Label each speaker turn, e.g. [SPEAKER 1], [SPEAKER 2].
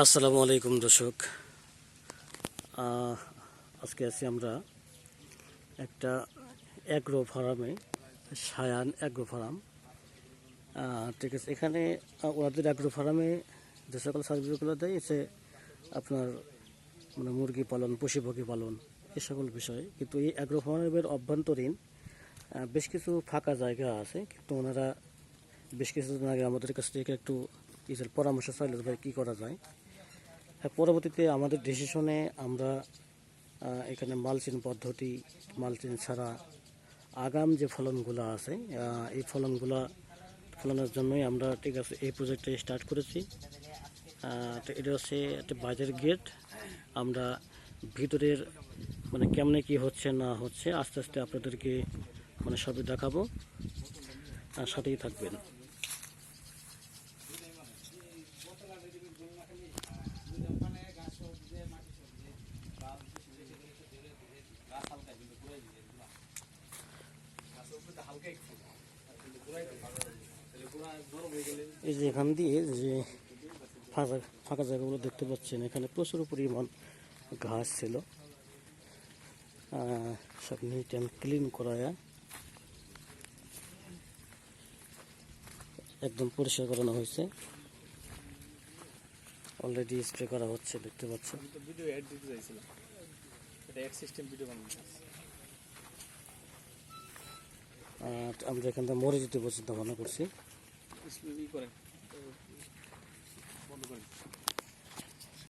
[SPEAKER 1] আসসালামু আলাইকুম দর্শক। আজকে আছি আমরা একটা অ্যাগ্রো ফার্মে সায়ান অ্যাগ্রো ফার্ম ঠিক আছে, এখানে ওনাদের অ্যাগ্রো ফার্মে যে সকল সার্ভিসগুলো দেয় এসে আপনার মানে মুরগি পালন পশু পাখি পালন, এ সকল বিষয়। কিন্তু এই অ্যাগ্রো ফার্মের অভ্যন্তরীণ বেশ কিছু ফাঁকা জায়গা আছে, কিন্তু ওনারা বেশ কিছুদিন আগে আমাদের কাছ থেকে একটু পরামর্শ চাইলে ভাই কী করা যায়। পরবর্তীতে আমাদের ডিসিশনে আমরা এখানে মালচিন পদ্ধতি মালচিন ছাড়া আগাম যে ফলনগুলো আছে এই ফলনগুলো ফলনের জন্যই আমরা ঠিক আছে, এই প্রজেক্টটা স্টার্ট করেছি। তো এটা হচ্ছে একটা বাজার গেট আমরা ভিতরের মানে কেমনে কি হচ্ছে না হচ্ছে, আস্তে আস্তে আপনাদেরকে মানে সবই দেখাবো। আর সাথেই থাকবেন। এই যে এখান দিয়ে যে ফাঁকা ফাঁকা জায়গাগুলো দেখতে পাচ্ছেন, এখানে প্রচুর পরিমাণ ঘাস ছিল। সব নিট অ্যান্ড ক্লিন করায় একদম পরিষ্কার করানো হয়েছে। অলরেডি স্প্রে করা হচ্ছে, দেখতে পাচ্ছেন।
[SPEAKER 2] ভিডিও অ্যাড দিতে চাইছিলাম। এটা এক সিস্টেম ভিডিও বানানো
[SPEAKER 1] আমরা এখান থেকে মরে যেতে পর্যন্ত মনে করছি।